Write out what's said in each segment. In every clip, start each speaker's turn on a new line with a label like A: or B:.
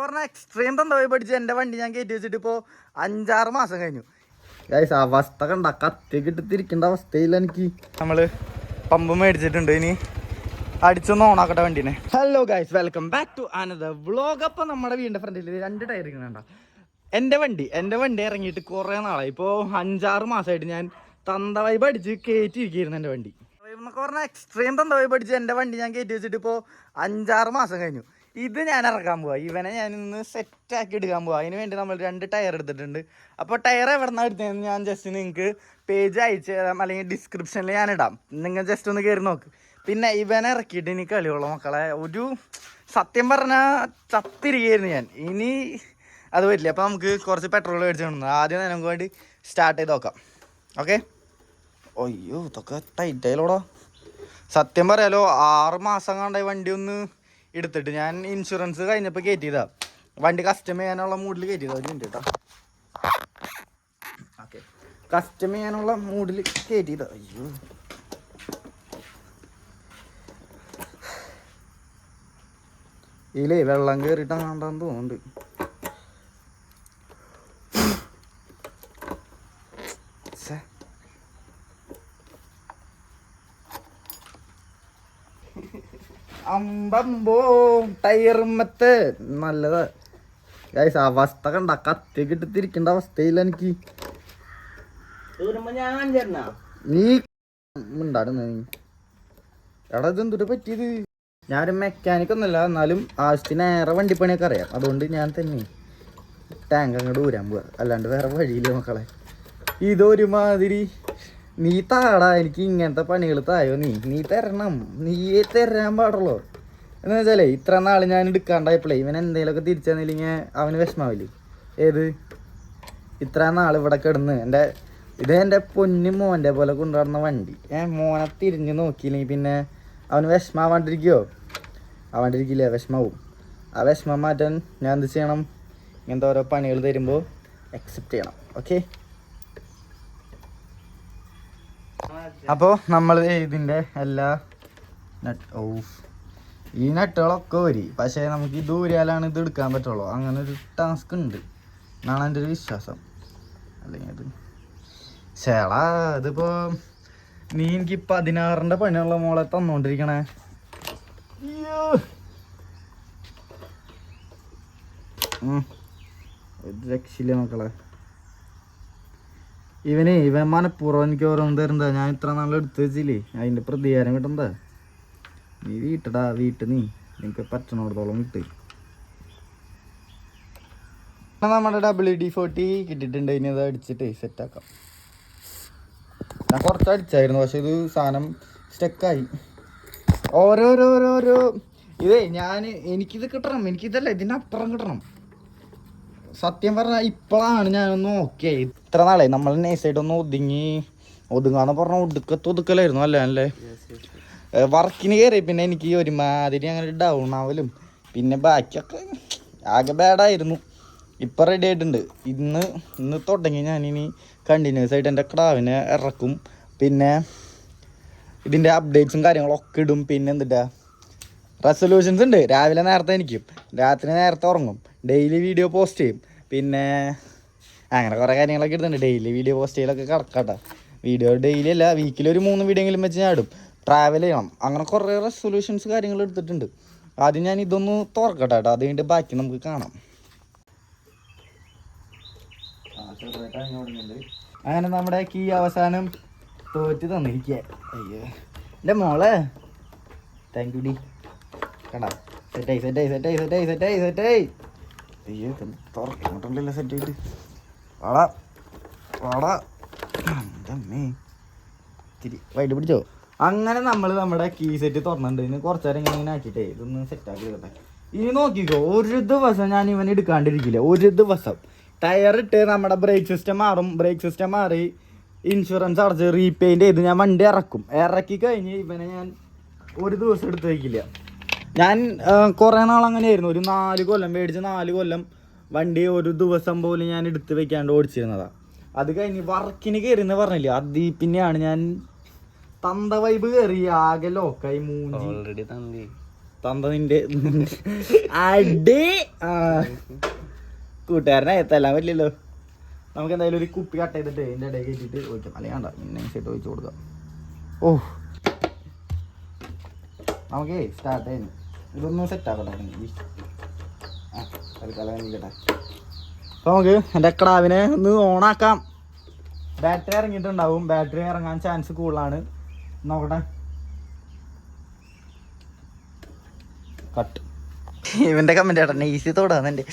A: എന്നൊക്കെ പറഞ്ഞാൽ എക്സ്ട്രീം തന്തോയി പഠിച്ച് എന്റെ വണ്ടി ഞാൻ കയറ്റി വെച്ചിട്ട് ഇപ്പോൾ അഞ്ചാറ് മാസം കഴിഞ്ഞു. ഗൈസ് അവസ്ഥ കണ്ട കത്തി കിട്ടിത്തിരിക്കേണ്ട അവസ്ഥയില്ല എനിക്ക്. നമ്മൾ പമ്പ് മേടിച്ചിട്ടുണ്ട്. ഇനി അടിച്ചൊന്ന് ഓണാക്കട്ടെ വണ്ടീനെ. Hello guys welcome back to another vlog അപ്പം നമ്മുടെ വീടിന്റെ ഫ്രണ്ടിൽ രണ്ട് ടയർ ഇരിക്കുന്നുണ്ട എന്റെ വണ്ടി എന്റെ വണ്ടി ഇറങ്ങിയിട്ട് കുറേ നാളായി. ഇപ്പോൾ അഞ്ചാറ് മാസമായിട്ട് ഞാൻ തന്ത വൈബ് അടിച്ച് കയറ്റിയിരിക്കുന്നു എന്റെ വണ്ടി. എന്നൊക്കെ പറഞ്ഞാൽ എക്സ്ട്രീം തന്ത വൈബ് അടിച്ച് എന്റെ വണ്ടി ഞാൻ കയറ്റി വെച്ചിട്ട് ഇപ്പോൾ അഞ്ചാറ് മാസം കഴിഞ്ഞു. ഇത് ഞാൻ ഇറക്കാൻ പോവാ. ഇവനെ ഞാൻ ഇന്ന് സെറ്റ് ആക്കി എടുക്കാൻ പോവാ. അതിന് വേണ്ടി നമ്മൾ രണ്ട് ടയർ എടുത്തിട്ടുണ്ട്. അപ്പോൾ ടയർ എവിടെ നിന്നാണ് എടുത്തതെന്ന് ഞാൻ ജസ്റ്റ് നിങ്ങൾക്ക് പേജ് അയച്ച് തരാം. അല്ലെങ്കിൽ ഡിസ്ക്രിപ്ഷനിൽ ഞാൻ ഇടാം. നിങ്ങൾ ജസ്റ്റ് ഒന്ന് കയറി നോക്ക്. പിന്നെ ഇവനെ ഇറക്കിയിട്ട് ഇനി കളിയുള്ള മക്കളെ. ഒരു സത്യം പറഞ്ഞാൽ ചത്തിരിക്കുകയായിരുന്നു ഞാൻ. ഇനി അത് പറ്റില്ല അപ്പോൾ നമുക്ക് കുറച്ച് പെട്രോൾ മേടിച്ചു കൊണ്ടു ആദ്യം നേരം വേണ്ടി സ്റ്റാർട്ട് ചെയ്ത് നോക്കാം. ഓക്കെ അയ്യോ ഇതൊക്കെ ടൈറ്റ് ആയാലോടാ സത്യം പറയാലോ ആറ് മാസം കണ്ടായി വണ്ടി ഒന്ന് എടുത്തിട്ട് ഞാൻ ഇൻഷുറൻസ് കഴിഞ്ഞപ്പോൾ കയറ്റിയതാ. വണ്ടി കസ്റ്റം ചെയ്യാനുള്ള മൂഡിൽ കയറ്റിയതാ ഒരു മിനിറ്റ് കേട്ടോ ഓക്കെ കസ്റ്റം ചെയ്യാനുള്ള മൂഡിൽ കയറ്റിയതാ. അയ്യോ. ഇതിലേ വെള്ളം കയറിയിട്ടാണ് കണ്ടെന്ന് തോന്നുന്നുണ്ട്. അമ്പമ്പോ ടയറുമ്മത്ത് നല്ലത്. ഗൈസ് അവസ്ഥ കണ്ട കത്തി കിട്ടിത്തിരിക്കേണ്ട അവസ്ഥയില്ല എനിക്ക്. നീ ഉണ്ടായിരുന്നു നീ? എടാ ഇതെന്തൊരു പറ്റിയത്? ഞാനൊരു മെക്കാനിക് ഒന്നുമല്ല. എന്നാലും ആവശ്യത്തിനേറെ വണ്ടിപ്പണിയൊക്കെ അറിയാം. അതുകൊണ്ട് ഞാൻ തന്നെ ടാങ്ക് അങ്ങോട്ട് ഊരാൻ പോവാ. അല്ലാണ്ട് വേറെ വഴിയില്ല മക്കളെ. ഇതൊരുമാതിരി നീ താടാ എനിക്ക് ഇങ്ങനത്തെ പണികൾ തായോ നീ? നീ തരണം. നീയേ തരാൻ പാടുള്ളൂ. എന്ന് വെച്ചാലേ ഇത്ര നാൾ ഞാൻ എടുക്കാണ്ടായപ്പോഴേ ഇവൻ എന്തെങ്കിലുമൊക്കെ തിരിച്ചെന്നില്ലെങ്കിൽ അവന് വിഷമാവില്ലേ? ഏത്? ഇത്ര നാൾ ഇവിടെ കിടന്ന് എന്റെ ഇത് എന്റെ പൊന്നു മോന്റെ പോലെ കൊണ്ടുവരുന്ന വണ്ടി. ഏ മോനെ തിരിഞ്ഞ് നോക്കിയില്ലെങ്കിൽ പിന്നെ അവന് വിഷമാവാണ്ടിരിക്കുമോ ആവാണ്ടിരിക്കില്ല വിഷമാവും. ആ വിഷമം മാറ്റാൻ ഞാൻ എന്ത് ചെയ്യണം? ഇങ്ങനത്തെ ഓരോ പണികൾ തരുമ്പോൾ അക്സെപ്റ്റ് ചെയ്യണം. ഓക്കെ അപ്പോൾ നമ്മൾ ഇതിന്റെ എല്ലാ നട്ട് ഓ ഈ നട്ടുകളൊക്കെ വരി. പക്ഷേ നമുക്ക് ഈ ദൂരയാലാണ് ഇത് എടുക്കാൻ പറ്റുള്ളൂ. അങ്ങനെ ഒരു ടാസ്ക് ഉണ്ട്. എന്നാണ് എന്റെ ഒരു വിശ്വാസം. അല്ലെങ്കിൽ അത്. ചേള ഇതിപ്പോ നീ എനിക്ക് പതിനാറിന്റെ പണിയുള്ള മോളെ തന്നുകൊണ്ടിരിക്കണേ ഉം. രക്ഷയില്ല മക്കളെ? ഇവനെ ഇവൻ മനഃപൂർവം എനിക്ക് ഓരോന്ന് തരുന്നതാ ഞാൻ ഇത്ര നല്ല എടുത്ത് വെച്ചില്ലേ? അതിന്റെ പ്രതികാരം കിട്ടണ്ട? നീ വീട്ടടാ വീട്ട് നീ. നിനക്ക് പറ്റണോടത്തോളം വിട്ട്. നമ്മുടെ ഡബ്ല്യു ഡി ഫോർട്ടി കിട്ടിയിട്ടുണ്ട്. ഇനി അത് അടിച്ചിട്ട് സെറ്റാക്കാം ഞാൻ കുറച്ച് അടിച്ചായിരുന്നു പക്ഷെ ഇത് സാധനം സ്റ്റക്കായി ഓരോരോരോരോ ഇതേ ഞാൻ എനിക്കിത് കിട്ടണം. എനിക്കിതല്ല ഇതിനപ്പുറം കിട്ടണം. സത്യം പറഞ്ഞാൽ ഇപ്പോഴാണ് ഞാനൊന്ന് ഓക്കെ ഇത്ര നാളെ നമ്മൾ നൈസായിട്ട് ഒന്ന് ഒതുങ്ങി. ഒതുങ്ങാന്ന് പറഞ്ഞ ഒടുക്കത്ത് ഒതുക്കലായിരുന്നു അല്ലേ അല്ലേ? വർക്കിന് കയറി പിന്നെ എനിക്ക് ഒരുമാതിരി അങ്ങനെ ഡൗൺ ആവലും. പിന്നെ ബാക്കിയൊക്കെ ആകെ ബാഡായിരുന്നു ഇപ്പം റെഡി ആയിട്ടുണ്ട്. ഇന്ന് ഇന്ന് തുടങ്ങി ഞാനിനി കണ്ടിന്യൂസ് ആയിട്ട് എന്റെ ക്ലാവിനെ ഇറക്കും. പിന്നെ ഇതിന്റെ അപ്ഡേറ്റ്സും കാര്യങ്ങളൊക്കെ ഇടും. പിന്നെ എന്തിട്ടാ? റെസൊല്യൂഷൻസ് ഉണ്ട്. രാവിലെ നേരത്തെ എനിക്കും രാത്രി നേരത്തെ ഉറങ്ങും. ഡെയിലി വീഡിയോ പോസ്റ്റ് ചെയ്യും. പിന്നെ അങ്ങനെ കുറേ കാര്യങ്ങളൊക്കെ ഇടുന്നുണ്ട്. ഡെയിലി വീഡിയോ പോസ്റ്റ് ചെയ്യലൊക്കെ കിടക്കട്ടെ വീഡിയോ ഡെയിലി അല്ല വീക്കിൽ ഒരു മൂന്ന് വീഡിയോ എങ്കിലും വെച്ച് ഞാൻ ഇടും. ട്രാവൽ ചെയ്യണം. അങ്ങനെ കുറേ റെസൊല്യൂഷൻസ് കാര്യങ്ങൾ എടുത്തിട്ടുണ്ട്. ആദ്യം ഞാൻ ഇതൊന്ന് തുറക്കട്ടെ കേട്ടോ. അത് കഴിഞ്ഞിട്ട് ബാക്കി നമുക്ക് കാണാം. അങ്ങനെ നമ്മുടെ കീ അവസാനം തോറ്റ് തന്നിരിക്കുക അയ്യോ. എന്റെ മോളെ. താങ്ക് യു ഡി. കണ്ട? സെറ്റായി സെറ്റായി സെറ്റായി സെറ്റായി സെറ്റായി സെറ്റായി തുറക്കണ്ടല്ലോ സെറ്റ് ആയിട്ട്? എന്റെ അമ്മേ? ഇത്തിരി വൈകിട്ട് പിടിച്ചോ? അങ്ങനെ നമ്മൾ നമ്മുടെ കീ സെറ്റ് തുറന്നിട്ടുണ്ട്. ഇനി കുറച്ച് നേരം ഇങ്ങനെ ഇങ്ങനെ ആക്കിയിട്ടേ ഇതൊന്ന് സെറ്റാക്കി എടുക്കട്ടെ. ഇനി നോക്കിക്കോ ഒരു ദിവസം ഞാൻ ഇവൻ എടുക്കാണ്ടിരിക്കില്ല. ഒരു ദിവസം. ടയർ ഇട്ട് നമ്മുടെ ബ്രേക്ക് സിസ്റ്റം മാറും. ബ്രേക്ക് സിസ്റ്റം മാറി ഇൻഷുറൻസ് അടച്ച് റീപെയിന്റ് ചെയ്ത് ഞാൻ വണ്ടി ഇറക്കും. ഇറക്കി കഴിഞ്ഞ് ഇവനെ ഞാൻ ഒരു ദിവസം എടുത്ത് വയ്ക്കില്ല ഞാൻ കുറേ നാൾ അങ്ങനെയായിരുന്നു ഒരു നാല് കൊല്ലം മേടിച്ച് നാല് കൊല്ലം വണ്ടി ഒരു ദിവസം പോലും ഞാൻ എടുത്ത് വെക്കാണ്ട് ഓടിച്ചിരുന്നതാ. അത് കഴിഞ്ഞ് വർക്കിന് കയറി എന്ന് പറഞ്ഞില്ലേ? അത് പിന്നെയാണ് ഞാൻ തന്ത വൈബ് കയറി ആകെ ലോക്കായി മൂഞ്ചി.
B: ഓൾറെഡി തന്തി.
A: തന്ത നിന്റെ അടി. കൂട്ടുകാരനെ എത്തല്ലാൻ പറ്റില്ലല്ലോ. നമുക്ക് എന്തായാലും ഒരു കുപ്പി കട്ട് ചെയ്തിട്ട് ഇതിന്റെ ഇടയിൽ കയറ്റിട്ട് ഒഴിക്കാം. അല്ലെങ്കിൽ വേണ്ട ഒഴിച്ച് കൊടുക്കാം. ഓ. നമുക്കേ സ്റ്റാർട്ട് ചെയ്യുന്നു. ഇതൊന്നും സെറ്റാക്കട്ടെ. ആ അത് അപ്പോൾ നമുക്ക് എന്റെ ക്ടാവിനെ ഒന്ന് ഓണാക്കാം. ബാറ്ററി ഇറങ്ങിയിട്ടുണ്ടാവും. ബാറ്ററി ഇറങ്ങാൻ ചാൻസ് കൂടുതലാണ്. നോക്കട്ടെ. കട്ട് ഇവന്റെ കമ്മന്റ് ചേട്ടൻ ഈസി തോടാന്ന്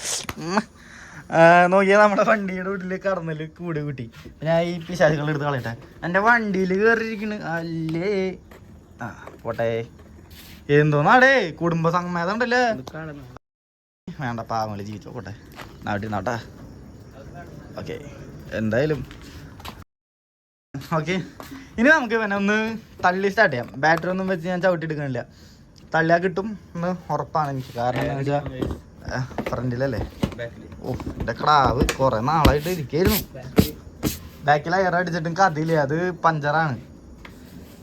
A: നോക്കിയാൽ നമ്മുടെ വണ്ടിയുടെ വീട്ടിൽ കടന്നൽ കൂടി കൂട്ടി. ഞാൻ ഈ പിശാചുകൾ എടുത്ത് കളയട്ടെ. എന്റെ വണ്ടിയിൽ കയറിയിരിക്കണ് അല്ലേ? ആ പോട്ടെ. എന്തോന്നാടേ കുടുംബ സംഗമേതം ഉണ്ടല്ലേ വേണ്ട പാവങ്ങൾ ജീവിച്ചോ പോട്ടെ നാട്ടി നാട്ടാ ഓക്കെ എന്തായാലും. ഓക്കെ ഇനി നമുക്ക് പിന്നെ ഒന്ന് തള്ളി സ്റ്റാർട്ട് ചെയ്യാം. ബാറ്ററി ഒന്നും വെച്ച് ഞാൻ ചവിട്ടി എടുക്കണില്ല തള്ളിയാ കിട്ടും എന്ന് ഉറപ്പാണ് എനിക്ക്. കാരണം എന്താ വെച്ചാൽ ഫ്രണ്ടിലല്ലേ? ഓ എന്റെ കടാവ് കുറെ നാളായിട്ട് ഇരിക്കായിരുന്നു. ബാക്കിൽ അയർ അടിച്ചിട്ടും കഥയില്ല. അത് പഞ്ചറാണ്.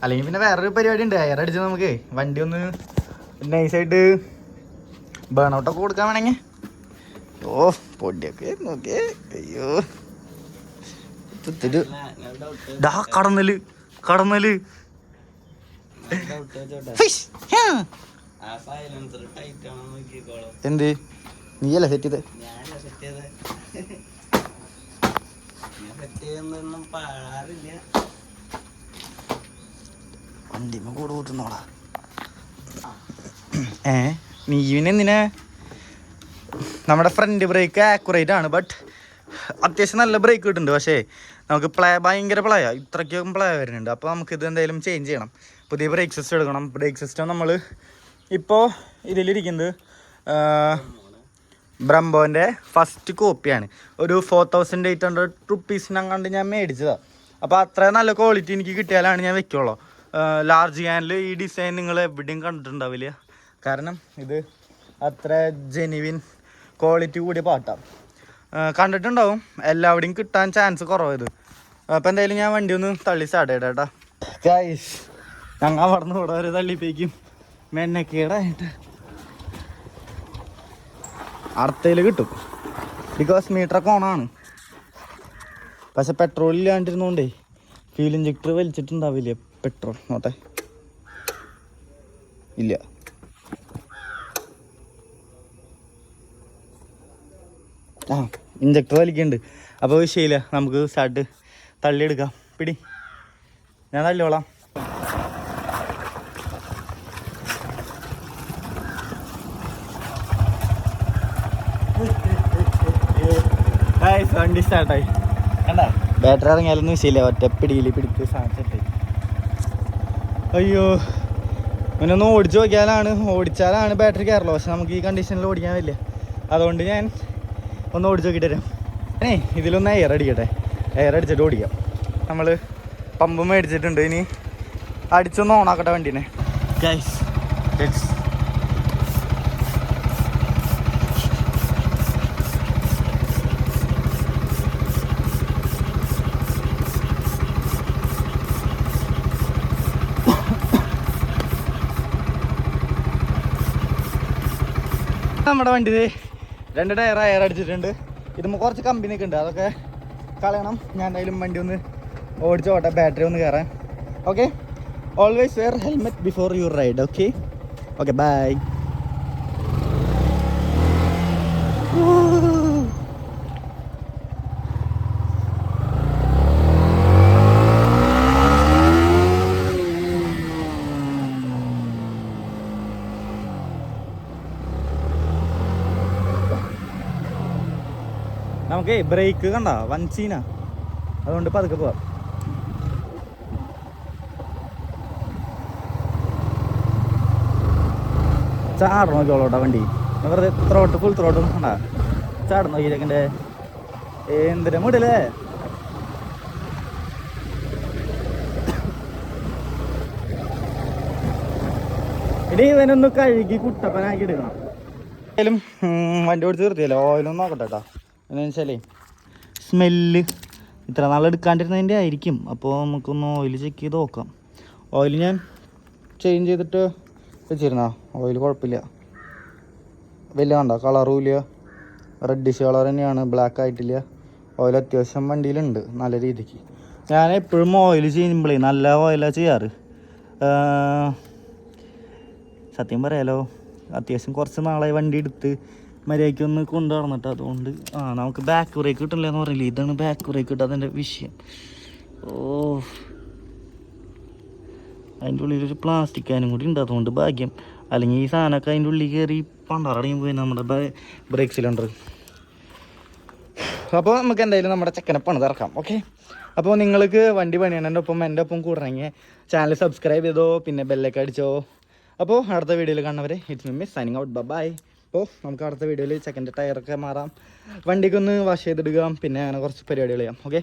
A: അല്ലെങ്കിൽ പിന്നെ വേറൊരു പരിപാടി ഉണ്ട്. എയർ അടിച്ച് നമുക്ക്. വണ്ടി ഒന്ന് നൈസായിട്ട് ബേൺ ഔട്ടൊക്കെ കൊടുക്കാൻ വേണമെങ്കിൽ. ഓ പൊടിയൊക്കെ നോക്കിയേ. അയ്യോ. കടന്നൽ കടന്നൽ. എന്ത്? നീയല്ല സെറ്റ് ചെയ്ത്? വണ്ടിമ കൂടെ കൂട്ടുന്നോടാ ഏ നീ ഇവനെന്തിനാ നമ്മുടെ ഫ്രണ്ട് ബ്രേക്ക് ആക്യുറേറ്റ് ആണ് ബട്ട് അത്യാവശ്യം നല്ല ബ്രേക്ക് കിട്ടുന്നുണ്ട്. പക്ഷേ നമുക്ക് പ്ലേ ഭയങ്കര പ്ലേയാ ഇത്രയ്ക്കും പ്ലേ വരുന്നുണ്ട്. അപ്പോൾ നമുക്ക് ഇത് എന്തായാലും ചേഞ്ച് ചെയ്യണം. പുതിയ ബ്രേക്ക് സിസ്റ്റം എടുക്കണം. ബ്രേക്ക് സിസ്റ്റം നമ്മൾ ഇപ്പോൾ ഇതിലിരിക്കുന്നത് ബ്രംബോന്റെ ഫസ്റ്റ് കോപ്പിയാണ് ഒരു ഫോർ തൗസൻഡ് എയ്റ്റ് ഹൺഡ്രഡ് റുപ്പീസിനങ്ങാണ്ട് ഞാൻ മേടിച്ചതാണ് അപ്പോൾ അത്ര നല്ല ക്വാളിറ്റി എനിക്ക് കിട്ടിയാലാണ് ഞാൻ വെക്കുള്ളൂ. ലാർജ് ക്യാനിൽ ഈ ഡിസൈൻ നിങ്ങൾ എവിടെയും കണ്ടിട്ടുണ്ടാവില്ല. കാരണം ഇത് അത്ര ജെനുവിൻ ക്വാളിറ്റി കൂടിയ പാട്ടാണ് കണ്ടിട്ടുണ്ടാവും. എല്ലാവിടെയും കിട്ടാൻ ചാൻസ് കുറവായത് അപ്പം എന്തായാലും ഞാൻ വണ്ടി ഒന്ന് തള്ളി സ്റ്റാർട്ട് ചെയ്യട്ടെ കേട്ടോ ഗൈസ് ഞങ്ങൾ അവിടെ നിന്ന് ഇവിടെ വരെ തള്ളിപ്പേക്കും. മെന്നക്കേടായിട്ട് അടുത്തയിൽ കിട്ടും. ബിക്കോസ് മീറ്ററൊക്കെ ഓണാണ് പക്ഷെ പെട്രോൾ ഇല്ലാണ്ടിരുന്നോണ്ടേ ഫ്യൂൽ ഇഞ്ചക്ടർ വലിച്ചിട്ടുണ്ടാവില്ല. പെട്രോൾ നോട്ടെ. ഇല്ല. ആ ഇഞ്ചക്ടർ വലിക്കുന്നുണ്ട്. അപ്പോൾ വിഷയമില്ല നമുക്ക് സ്റ്റാർട്ട് തള്ളിയെടുക്കാം. പിടി. ഞാൻ തള്ളിയോളാം വണ്ടി സ്റ്റാർട്ടായി ബാറ്ററി ഇറങ്ങിയാലൊന്നും വിഷയമില്ല. ഒറ്റ പിടിയിൽ പിടിച്ച് സാധിച്ചിട്ട് അയ്യോ. ഇവനൊന്ന് ഓടിച്ചു നോക്കിയാലാണ് ഓടിച്ചാലാണ് ബാറ്ററി കയറുള്ളൂ പക്ഷെ നമുക്ക് ഈ കണ്ടീഷനിൽ ഓടിക്കാൻ പറ്റില്ല. അതുകൊണ്ട് ഞാൻ ഒന്ന് ഓടിച്ചു നോക്കിയിട്ട് തരാം ഏ ഇതിലൊന്ന് എയർ അടിക്കട്ടെ. എയർ അടിച്ചിട്ട് ഓടിക്കാം. നമ്മൾ പമ്പ് മേടിച്ചിട്ടുണ്ട്. ഇനി അടിച്ചൊന്ന് ഓണാക്കട്ടെ വണ്ടീനെ. ഗൈസ് ലെറ്റ്സ് നമ്മുടെ വണ്ടി രണ്ട് ടയർ എയർ അടിച്ചിട്ടുണ്ട്. ഇതുമ്പോൾ കുറച്ച് കമ്പനിയൊക്കെ ഉണ്ട് അതൊക്കെ കളയണം. ഞാൻ എന്തായാലും വണ്ടി ഒന്ന് ഓടിച്ച് ഓട്ടെ. ബാറ്ററി ഒന്ന് കയറാൻ okay always wear helmet before your ride okay okay bye നമുക്ക് ബ്രേക്ക് കണ്ട? വൻ സീന അതുകൊണ്ട് പതുക്കെ പോവാം. ചാട നോക്കിയോളൂ വണ്ടി. വെറുതെ ത്രോട്ട് ഫുൾ ത്രോട്ടും കണ്ട. ചാട നോക്കിയില്ലേ എന്തിനാ മുടിലേ ഇനി ഇവനൊന്ന് കഴുകി കുട്ടപ്പനാക്കി എടുക്കണം. എന്തായാലും വണ്ടി ഓടിച്ച് നിർത്തിയല്ലോ. ഓയിലൊന്നും നോക്കട്ടെ കേട്ടോ എന്താണെന്ന് വെച്ചാലേ സ്മെല്ല് ഇത്ര നാൾ എടുക്കാണ്ടിരുന്നതിന്റെ ആയിരിക്കും. അപ്പോൾ നമുക്കൊന്ന് ഓയിൽ ചെക്ക് ചെയ്ത് നോക്കാം. ഓയിൽ ഞാൻ ചേഞ്ച് ചെയ്തിട്ട് വെച്ചിരുന്നോ ഓയിൽ കുഴപ്പമില്ല. വലിയ കണ്ടോ കളറും ഇല്ല. റെഡിഷ് കളർ തന്നെയാണ്. ബ്ലാക്ക് ആയിട്ടില്ല. ഓയിൽ അത്യാവശ്യം വണ്ടിയിലുണ്ട് നല്ല രീതിക്ക്. ഞാൻ എപ്പോഴും ഓയിൽ ചെയ്യുമ്പോഴേ നല്ല ഓയിലാണ് ചെയ്യാറ്. സത്യം പറയാലോ അത്യാവശ്യം കുറച്ച് നാളായി വണ്ടി എടുത്ത് മര്യാദയ്ക്ക് ഒന്ന് കൊണ്ടു അതുകൊണ്ട് ആ നമുക്ക് ബാക്ക് ബ്രേക്ക് കിട്ടില്ല എന്ന് പറഞ്ഞില്ലേ? ഇതാണ് ബാക്ക് ബ്രേക്ക് കിട്ടുക അതിന്റെ വിഷയം. ഓ. അതിന്റെ ഉള്ളിലൊരു പ്ലാസ്റ്റിക് അതിനും കൂടി ഉണ്ട് അതുകൊണ്ട് ഭാഗ്യം. അല്ലെങ്കിൽ ഈ സാധനമൊക്കെ അതിന്റെ ഉള്ളിൽ കയറി പണ്ടാറടങ്ങി പോയി നമ്മുടെ ബ്രേക്ക് സിലിണ്ടർ അപ്പോൾ നമുക്ക് എന്തായാലും നമ്മുടെ ചെക്കനെ പണിത് ഇറക്കാം ഓക്കെ അപ്പോൾ നിങ്ങൾക്ക് വണ്ടി പണിയണന്റെ ഒപ്പം എന്റെ ഒപ്പം കൂടണമെങ്കിൽ ചാനൽ സബ്സ്ക്രൈബ് ചെയ്തോ പിന്നെ ബെല്ലൊക്കെ അടിച്ചോ. അപ്പോൾ അടുത്ത വീഡിയോയിൽ കാണുന്നവരെ it's miss signing out bye അപ്പോൾ നമുക്ക് അടുത്ത വീഡിയോയിൽ ചെക്കന്റെ ടയറൊക്കെ മാറാം. വണ്ടിക്കൊന്ന് വാഷ് ചെയ്തിടുക പിന്നെ അങ്ങനെ കുറച്ച് പരിപാടികൾ ചെയ്യാം. ഓക്കെ